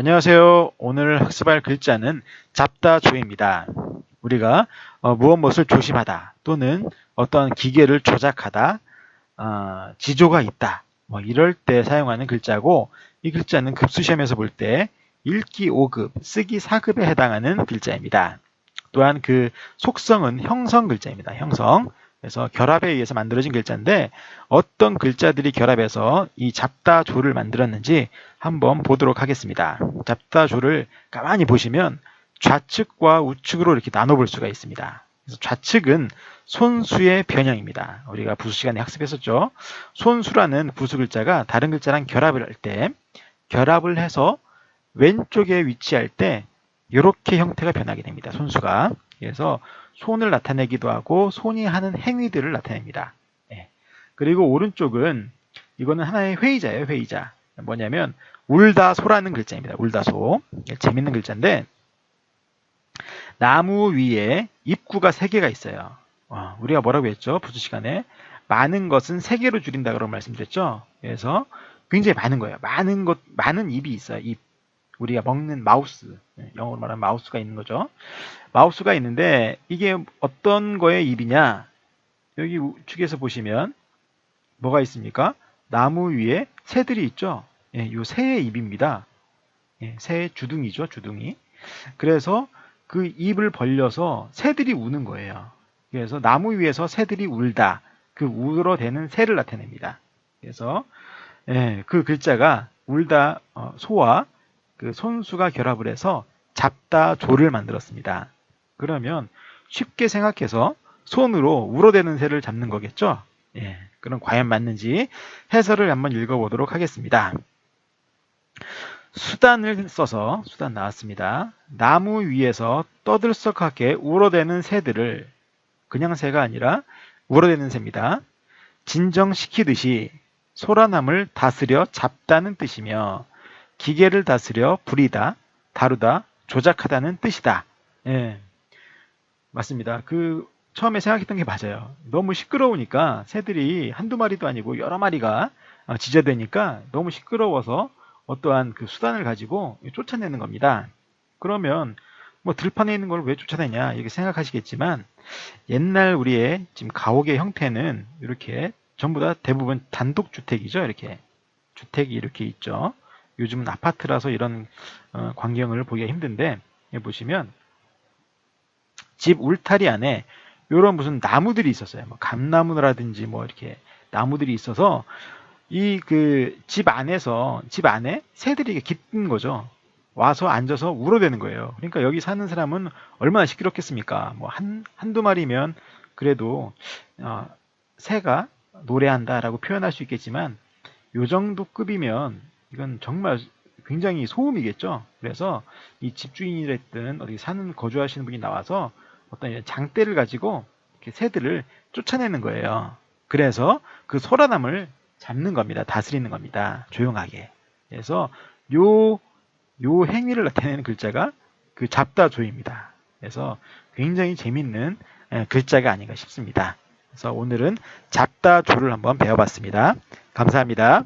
안녕하세요. 오늘 학습할 글자는 잡다 조입니다. 우리가 어, 무엇 무엇을 조심하다 또는 어떤 기계를 조작하다, 어, 지조가 있다, 뭐 이럴 때 사용하는 글자고 이 글자는 급수시험에서 볼 때 읽기 5급, 쓰기 4급에 해당하는 글자입니다. 또한 그 속성은 형성 글자입니다. 형성. 그래서 결합에 의해서 만들어진 글자인데 어떤 글자들이 결합해서 이 잡다조를 만들었는지 한번 보도록 하겠습니다. 잡다조를 가만히 보시면 좌측과 우측으로 이렇게 나눠볼 수가 있습니다. 그래서 좌측은 손수의 변형입니다. 우리가 부수 시간에 학습했었죠. 손수라는 부수 글자가 다른 글자랑 결합을 할 때 결합을 해서 왼쪽에 위치할 때 이렇게 형태가 변하게 됩니다. 손수가. 그래서 손을 나타내기도 하고 손이 하는 행위들을 나타냅니다. 예. 그리고 오른쪽은 이거는 하나의 회의자예요. 회의자. 뭐냐면 울다소라는 글자입니다. 울다소. 예, 재밌는 글자인데 나무 위에 입구가 세 개가 있어요. 어, 우리가 뭐라고 했죠? 부수 시간에 많은 것은 세 개로 줄인다 그런 말씀드렸죠. 그래서 굉장히 많은 거예요. 많은 것 많은 입이 있어요. 입. 우리가 먹는 마우스, 예, 영어로 말하면 마우스가 있는 거죠. 마우스가 있는데 이게 어떤 거의 입이냐? 여기 우측에서 보시면 뭐가 있습니까? 나무 위에 새들이 있죠. 예, 요 새의 입입니다. 예, 새의 주둥이죠, 주둥이. 그래서 그 입을 벌려서 새들이 우는 거예요. 그래서 나무 위에서 새들이 울다. 그 울어대는 새를 나타냅니다. 그래서 예, 그 글자가 울다 어, 소와 그 손수가 결합을 해서 잡다 조를 만들었습니다. 그러면 쉽게 생각해서 손으로 울어대는 새를 잡는 거겠죠? 예, 그럼 과연 맞는지 해설을 한번 읽어보도록 하겠습니다. 수단을 써서 수단 나왔습니다. 나무 위에서 떠들썩하게 울어대는 새들을 그냥 새가 아니라 울어대는 새입니다. 진정시키듯이 소라남을 다스려 잡다는 뜻이며 기계를 다스려 부리다, 다루다, 조작하다는 뜻이다. 예. 맞습니다. 그 처음에 생각했던 게 맞아요. 너무 시끄러우니까 새들이 한두 마리도 아니고 여러 마리가 어, 지저대니까 너무 시끄러워서 어떠한 그 수단을 가지고 쫓아내는 겁니다. 그러면 뭐 들판에 있는 걸 왜 쫓아내냐 이렇게 생각하시겠지만 옛날 우리의 지금 가옥의 형태는 이렇게 전부 다 대부분 단독 주택이죠. 이렇게 주택이 이렇게 있죠. 요즘은 아파트라서 이런 어, 광경을 보기가 힘든데 여기 보시면 집 울타리 안에 이런 무슨 나무들이 있었어요. 뭐 감나무라든지 뭐 이렇게 나무들이 있어서 이 그 집 안에서 집 안에 새들이 깃든 거죠. 와서 앉아서 울어대는 거예요. 그러니까 여기 사는 사람은 얼마나 시끄럽겠습니까? 뭐 한, 한두 마리면 그래도, 어, 새가 노래한다라고 표현할 수 있겠지만, 요 정도 급이면 이건 정말 굉장히 소음이겠죠. 그래서 이 집주인이랬든 어디 사는 거주하시는 분이 나와서 어떤 장대를 가지고 이렇게 새들을 쫓아내는 거예요. 그래서 그 소라남을 잡는 겁니다. 다스리는 겁니다. 조용하게. 그래서 요, 요 행위를 나타내는 글자가 그 잡다 조입니다. 그래서 굉장히 재밌는 글자가 아닌가 싶습니다. 그래서 오늘은 잡다 조를 한번 배워봤습니다. 감사합니다.